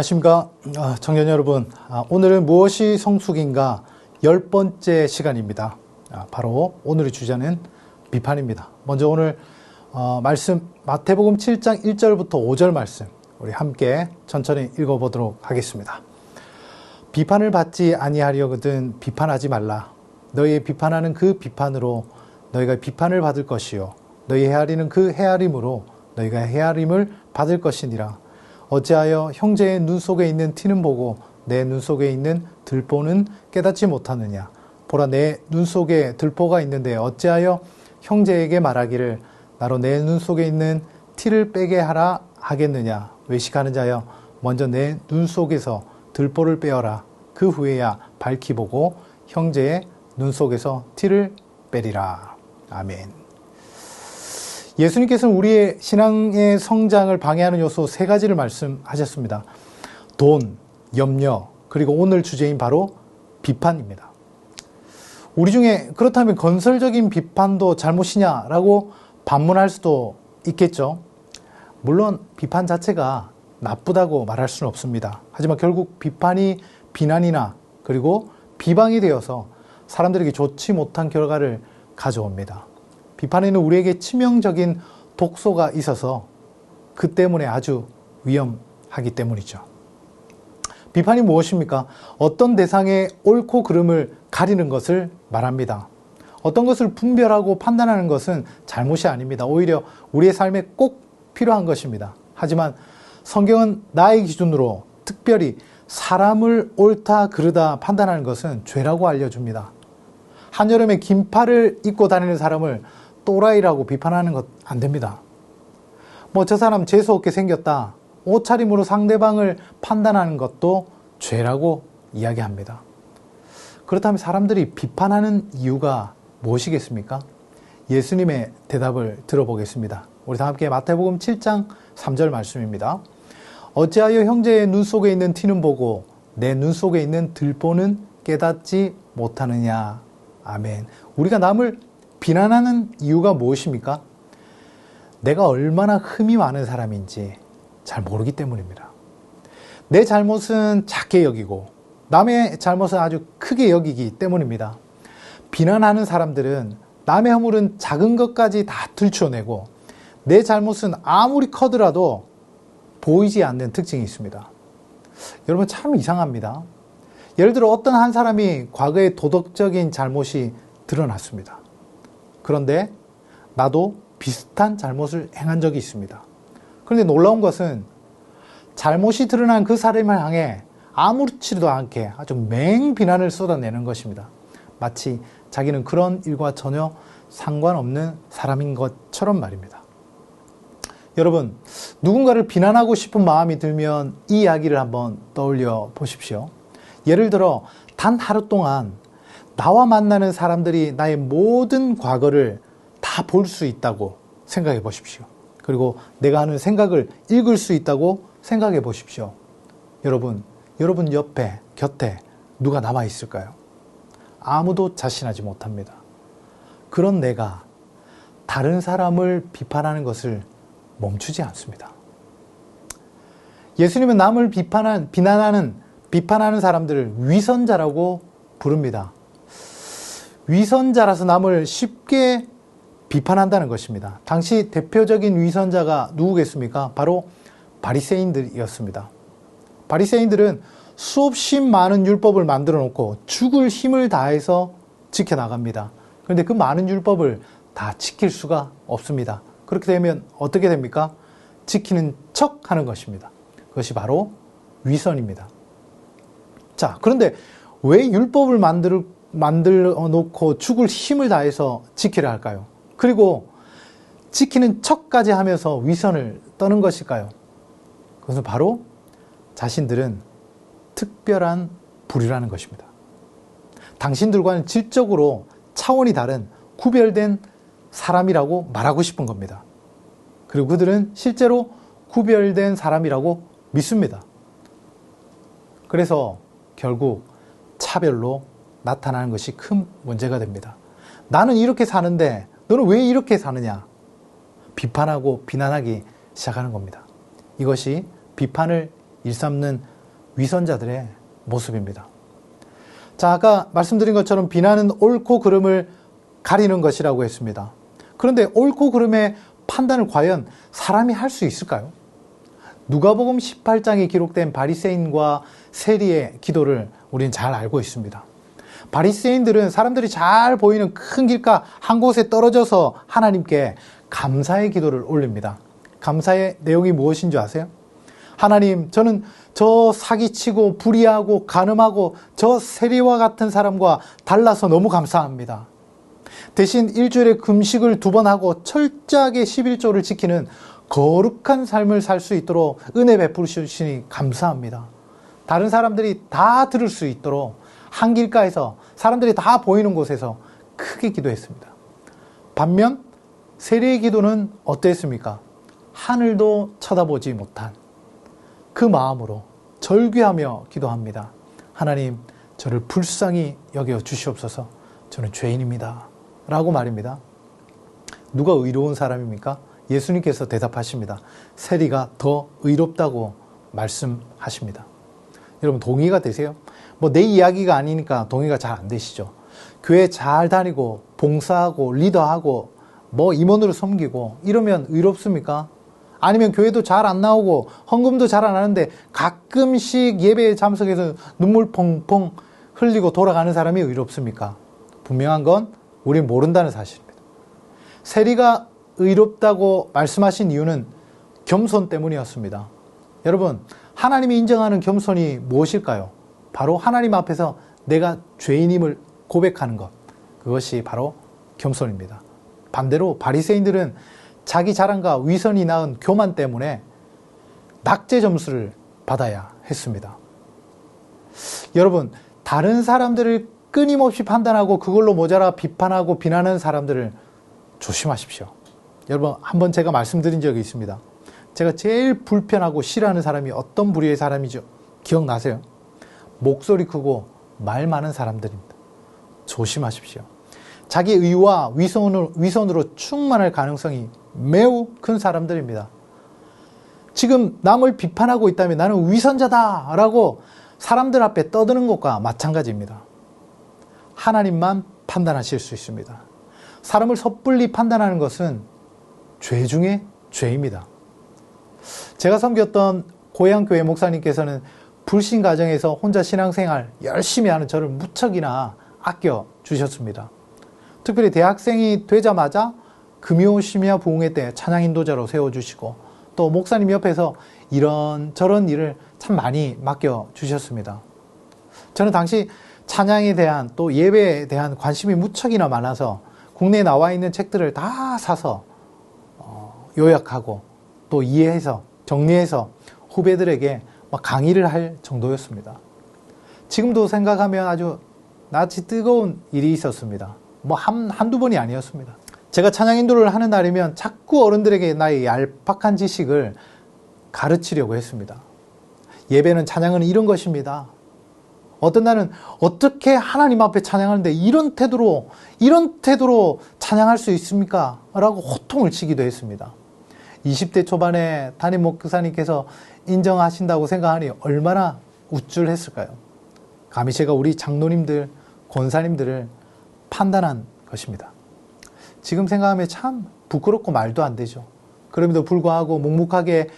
안녕하십니까. 아, 청년 여러분. 아, 오늘은 무엇이 성숙인가 열 번째 시간입니다. 아, 바로 오늘의 주제는 비판입니다. 먼저 오늘 어, 말씀 마태복음 7장 1절부터 5절 말씀 우리 함께 천천히 읽어보도록 하겠습니다. 비판을 받지 아니하려거든 비판하지 말라. 너희의 비판하는 그 비판으로 너희가 비판을 받을 것이요. 너희 헤아리는 그 헤아림으로 너희가 헤아림을 받을 것이니라. 어찌하여 형제의 눈 속에 있는 티는 보고 내 눈 속에 있는 들보는 깨닫지 못하느냐. 보라 내 눈 속에 들보가 있는데 어찌하여 형제에게 말하기를 나로 내 눈 속에 있는 티를 빼게 하라 하겠느냐. 외식하는 자여 먼저 내 눈 속에서 들보를 빼어라. 그 후에야 밝히 보고 형제의 눈 속에서 티를 빼리라. 아멘. 예수님께서는 우리의 신앙의 성장을 방해하는 요소 세 가지를 말씀하셨습니다. 돈, 염려, 그리고 오늘 주제인 바로 비판입니다. 우리 중에 그렇다면 건설적인 비판도 잘못이냐라고 반문할 수도 있겠죠. 물론 비판 자체가 나쁘다고 말할 수는 없습니다. 하지만 결국 비판이 비난이나 그리고 비방이 되어서 사람들에게 좋지 못한 결과를 가져옵니다. 비판에는 우리에게 치명적인 독소가 있어서 그 때문에 아주 위험하기 때문이죠. 비판이 무엇입니까? 어떤 대상의 옳고 그름을 가리는 것을 말합니다. 어떤 것을 분별하고 판단하는 것은 잘못이 아닙니다. 오히려 우리의 삶에 꼭 필요한 것입니다. 하지만 성경은 나의 기준으로 특별히 사람을 옳다 그르다 판단하는 것은 죄라고 알려줍니다. 한여름에 긴팔을 입고 다니는 사람을 또라이라고 비판하는 것 안 됩니다. 뭐 저 사람 재수없게 생겼다. 옷차림으로 상대방을 판단하는 것도 죄라고 이야기합니다. 그렇다면 사람들이 비판하는 이유가 무엇이겠습니까? 예수님의 대답을 들어보겠습니다. 우리 다 함께 마태복음 7장 3절 말씀입니다. 어찌하여 형제의 눈 속에 있는 티는 보고 내 눈 속에 있는 들보는 깨닫지 못하느냐. 아멘. 우리가 남을 비난하는 이유가 무엇입니까? 내가 얼마나 흠이 많은 사람인지 잘 모르기 때문입니다. 내 잘못은 작게 여기고 남의 잘못은 아주 크게 여기기 때문입니다. 비난하는 사람들은 남의 허물은 작은 것까지 다 들춰내고 내 잘못은 아무리 커더라도 보이지 않는 특징이 있습니다. 여러분 참 이상합니다. 예를 들어 어떤 한 사람이 과거에 도덕적인 잘못이 드러났습니다. 그런데 나도 비슷한 잘못을 행한 적이 있습니다. 그런데 놀라운 것은 잘못이 드러난 그 사람을 향해 아무렇지도 않게 아주 맹 비난을 쏟아내는 것입니다. 마치 자기는 그런 일과 전혀 상관없는 사람인 것처럼 말입니다. 여러분, 누군가를 비난하고 싶은 마음이 들면 이 이야기를 한번 떠올려 보십시오. 예를 들어, 단 하루 동안 나와 만나는 사람들이 나의 모든 과거를 다 볼 수 있다고 생각해 보십시오. 그리고 내가 하는 생각을 읽을 수 있다고 생각해 보십시오. 여러분, 여러분 옆에, 곁에 누가 남아 있을까요? 아무도 자신하지 못합니다. 그런 내가 다른 사람을 비판하는 것을 멈추지 않습니다. 예수님은 남을 비판한, 비난하는, 비판하는 사람들을 위선자라고 부릅니다. 위선자라서 남을 쉽게 비판한다는 것입니다. 당시 대표적인 위선자가 누구겠습니까? 바로 바리새인들이었습니다. 바리새인들은 수없이 많은 율법을 만들어 놓고 죽을 힘을 다해서 지켜 나갑니다. 그런데 그 많은 율법을 다 지킬 수가 없습니다. 그렇게 되면 어떻게 됩니까? 지키는 척 하는 것입니다. 그것이 바로 위선입니다. 자, 그런데 왜 율법을 만들, 만들어 놓고 죽을 힘을 다해서 지키려 할까요? 그리고 지키는 척까지 하면서 위선을 떠는 것일까요? 그것은 바로 자신들은 특별한 부류라는 것입니다. 당신들과는 질적으로 차원이 다른 구별된 사람이라고 말하고 싶은 겁니다. 그리고 그들은 실제로 구별된 사람이라고 믿습니다. 그래서 결국 차별로 나타나는 것이 큰 문제가 됩니다. 나는 이렇게 사는데 너는 왜 이렇게 사느냐? 비판하고 비난하기 시작하는 겁니다. 이것이 비판을 일삼는 위선자들의 모습입니다. 자, 아까 말씀드린 것처럼 비난은 옳고 그름을 가리는 것이라고 했습니다. 그런데 옳고 그름의 판단을 과연 사람이 할 수 있을까요? 누가복음 18장에 기록된 바리새인과 세리의 기도를 우리는 잘 알고 있습니다. 바리새인들은 사람들이 잘 보이는 큰 길가 한 곳에 떨어져서 하나님께 감사의 기도를 올립니다. 감사의 내용이 무엇인 줄 아세요? 하나님, 저는 저 사기치고 불의하고 가늠하고 저 세리와 같은 사람과 달라서 너무 감사합니다. 대신 일주일에 금식을 두 번 하고 철저하게 11조를 지키는 거룩한 삶을 살 수 있도록 은혜 베푸시니 감사합니다. 다른 사람들이 다 들을 수 있도록 한 길가에서 사람들이 다 보이는 곳에서 크게 기도했습니다. 반면 세리의 기도는 어땠습니까? 하늘도 쳐다보지 못한 그 마음으로 절규하며 기도합니다. 하나님, 저를 불쌍히 여겨 주시옵소서. 저는 죄인입니다. 라고 말입니다. 누가 의로운 사람입니까? 예수님께서 대답하십니다. 세리가 더 의롭다고 말씀하십니다. 여러분 동의가 되세요? 뭐 내 이야기가 아니니까 동의가 잘 안 되시죠. 교회 잘 다니고 봉사하고 리더하고 뭐 임원으로 섬기고 이러면 의롭습니까? 아니면 교회도 잘 안 나오고 헌금도 잘 안 하는데 가끔씩 예배에 참석해서 눈물 펑펑 흘리고 돌아가는 사람이 의롭습니까? 분명한 건 우린 모른다는 사실입니다. 세리가 의롭다고 말씀하신 이유는 겸손 때문이었습니다. 여러분, 하나님이 인정하는 겸손이 무엇일까요? 바로 하나님 앞에서 내가 죄인임을 고백하는 것. 그것이 바로 겸손입니다. 반대로 바리새인들은 자기 자랑과 위선이 낳은 교만 때문에 낙제 점수를 받아야 했습니다. 여러분, 다른 사람들을 끊임없이 판단하고 그걸로 모자라 비판하고 비난하는 사람들을 조심하십시오. 여러분, 한번 제가 말씀드린 적이 있습니다. 제가 제일 불편하고 싫어하는 사람이 어떤 부류의 사람이죠? 기억나세요? 목소리 크고 말 많은 사람들입니다. 조심하십시오. 자기 의와 위선으로, 위선으로 충만할 가능성이 매우 큰 사람들입니다. 지금 남을 비판하고 있다면 나는 위선자다! 라고 사람들 앞에 떠드는 것과 마찬가지입니다. 하나님만 판단하실 수 있습니다. 사람을 섣불리 판단하는 것은 죄 중에 죄입니다. 제가 섬겼던 고향교회 목사님께서는 불신 가정에서 혼자 신앙생활 열심히 하는 저를 무척이나 아껴 주셨습니다. 특별히 대학생이 되자마자 금요 심야 부흥회 때 찬양 인도자로 세워주시고 또 목사님 옆에서 이런 저런 일을 참 많이 맡겨 주셨습니다. 저는 당시 찬양에 대한 또 예배에 대한 관심이 무척이나 많아서 국내에 나와 있는 책들을 다 사서 어, 요약하고 또 이해해서 정리해서 후배들에게 막 강의를 할 정도였습니다. 지금도 생각하면 아주 낯이 뜨거운 일이 있었습니다. 뭐 한, 한두 번이 아니었습니다. 제가 찬양 인도를 하는 날이면 자꾸 어른들에게 나의 얄팍한 지식을 가르치려고 했습니다. 예배는 찬양은 이런 것입니다. 어떤 날은 어떻게 하나님 앞에 찬양하는데 이런 태도로, 이런 태도로 찬양할 수 있습니까? 라고 호통을 치기도 했습니다. 20대 초반에 담임 목사님께서 인정하신다고 생각하니 얼마나 우쭐했을까요? 감히 제가 우리 장로님들, 권사님들을 판단한 것입니다. 지금 생각하면 참 부끄럽고 말도 안 되죠. 그럼에도 불구하고 묵묵하게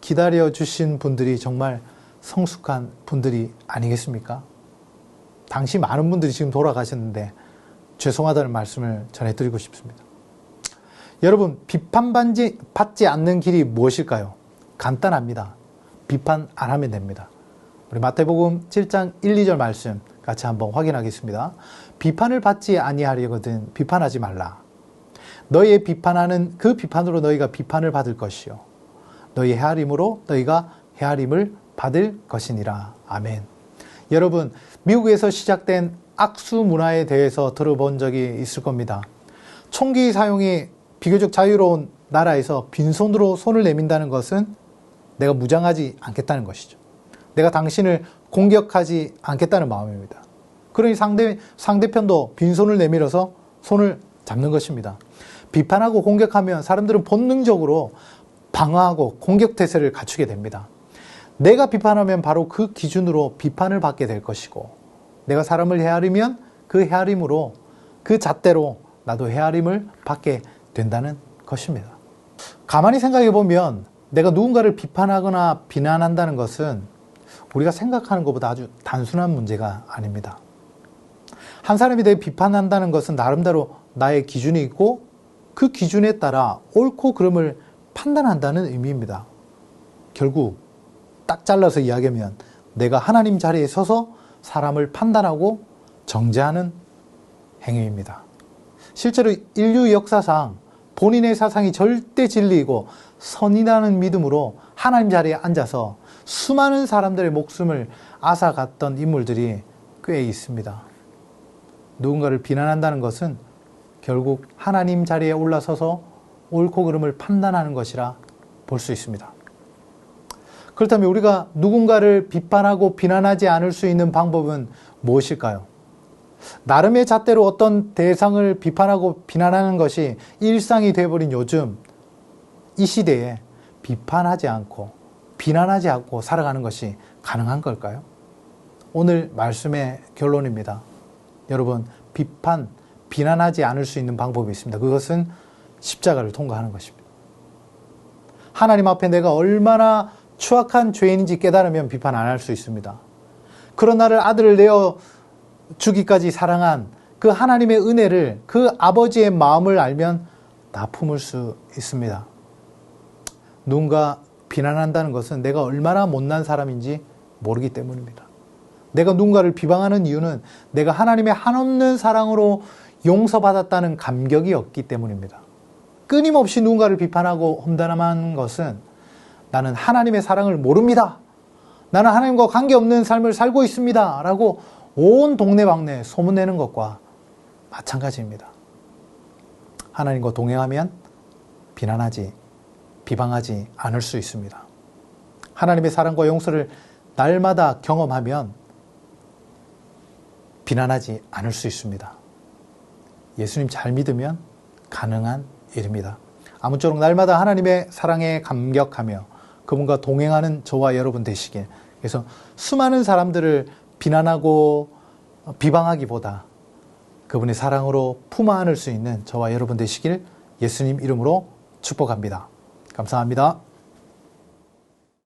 기다려 주신 분들이 정말 성숙한 분들이 아니겠습니까? 당시 많은 분들이 지금 돌아가셨는데 죄송하다는 말씀을 전해드리고 싶습니다. 여러분, 비판받지 받지 않는 길이 무엇일까요? 간단합니다. 비판 안 하면 됩니다. 우리 마태복음 7장 1, 2절 말씀 같이 한번 확인하겠습니다. 비판을 받지 아니하려거든 비판하지 말라. 너희의 비판하는 그 비판으로 너희가 비판을 받을 것이요. 너희 헤아림으로 너희가 헤아림을 받을 것이니라. 아멘. 여러분, 미국에서 시작된 악수 문화에 대해서 들어본 적이 있을 겁니다. 총기 사용이 비교적 자유로운 나라에서 빈손으로 손을 내민다는 것은 내가 무장하지 않겠다는 것이죠. 내가 당신을 공격하지 않겠다는 마음입니다. 그러니 상대, 상대편도 빈손을 내밀어서 손을 잡는 것입니다. 비판하고 공격하면 사람들은 본능적으로 방어하고 공격 태세를 갖추게 됩니다. 내가 비판하면 바로 그 기준으로 비판을 받게 될 것이고 내가 사람을 헤아리면 그 헤아림으로 그 잣대로 나도 헤아림을 받게 된다는 것입니다. 가만히 생각해 보면 내가 누군가를 비판하거나 비난한다는 것은 우리가 생각하는 것보다 아주 단순한 문제가 아닙니다. 한 사람이 대해 비판한다는 것은 나름대로 나의 기준이 있고 그 기준에 따라 옳고 그름을 판단한다는 의미입니다. 결국 딱 잘라서 이야기하면 내가 하나님 자리에 서서 사람을 판단하고 정죄하는 행위입니다. 실제로 인류 역사상 본인의 사상이 절대 진리이고 선이라는 믿음으로 하나님 자리에 앉아서 수많은 사람들의 목숨을 앗아갔던 인물들이 꽤 있습니다. 누군가를 비난한다는 것은 결국 하나님 자리에 올라서서 옳고 그름을 판단하는 것이라 볼 수 있습니다. 그렇다면 우리가 누군가를 비판하고 비난하지 않을 수 있는 방법은 무엇일까요? 나름의 잣대로 어떤 대상을 비판하고 비난하는 것이 일상이 되어버린 요즘 이 시대에 비판하지 않고 비난하지 않고 살아가는 것이 가능한 걸까요? 오늘 말씀의 결론입니다. 여러분, 비판, 비난하지 않을 수 있는 방법이 있습니다. 그것은 십자가를 통과하는 것입니다. 하나님 앞에 내가 얼마나 추악한 죄인인지 깨달으면 비판 안 할 수 있습니다. 그런 나를 아들을 내어 주기까지 사랑한 그 하나님의 은혜를 그 아버지의 마음을 알면 다 품을 수 있습니다. 누군가 비난한다는 것은 내가 얼마나 못난 사람인지 모르기 때문입니다. 내가 누군가를 비방하는 이유는 내가 하나님의 한없는 사랑으로 용서받았다는 감격이 없기 때문입니다. 끊임없이 누군가를 비판하고 험담하는 것은 나는 하나님의 사랑을 모릅니다. 나는 하나님과 관계없는 삶을 살고 있습니다. 라고 온 동네방네 소문내는 것과 마찬가지입니다. 하나님과 동행하면 비난하지, 비방하지 않을 수 있습니다. 하나님의 사랑과 용서를 날마다 경험하면 비난하지 않을 수 있습니다. 예수님 잘 믿으면 가능한 일입니다. 아무쪼록 날마다 하나님의 사랑에 감격하며 그분과 동행하는 저와 여러분 되시길. 그래서 수많은 사람들을 비난하고 비방하기보다 그분의 사랑으로 품 안을 수 있는 저와 여러분 되시길 예수님 이름으로 축복합니다. 감사합니다.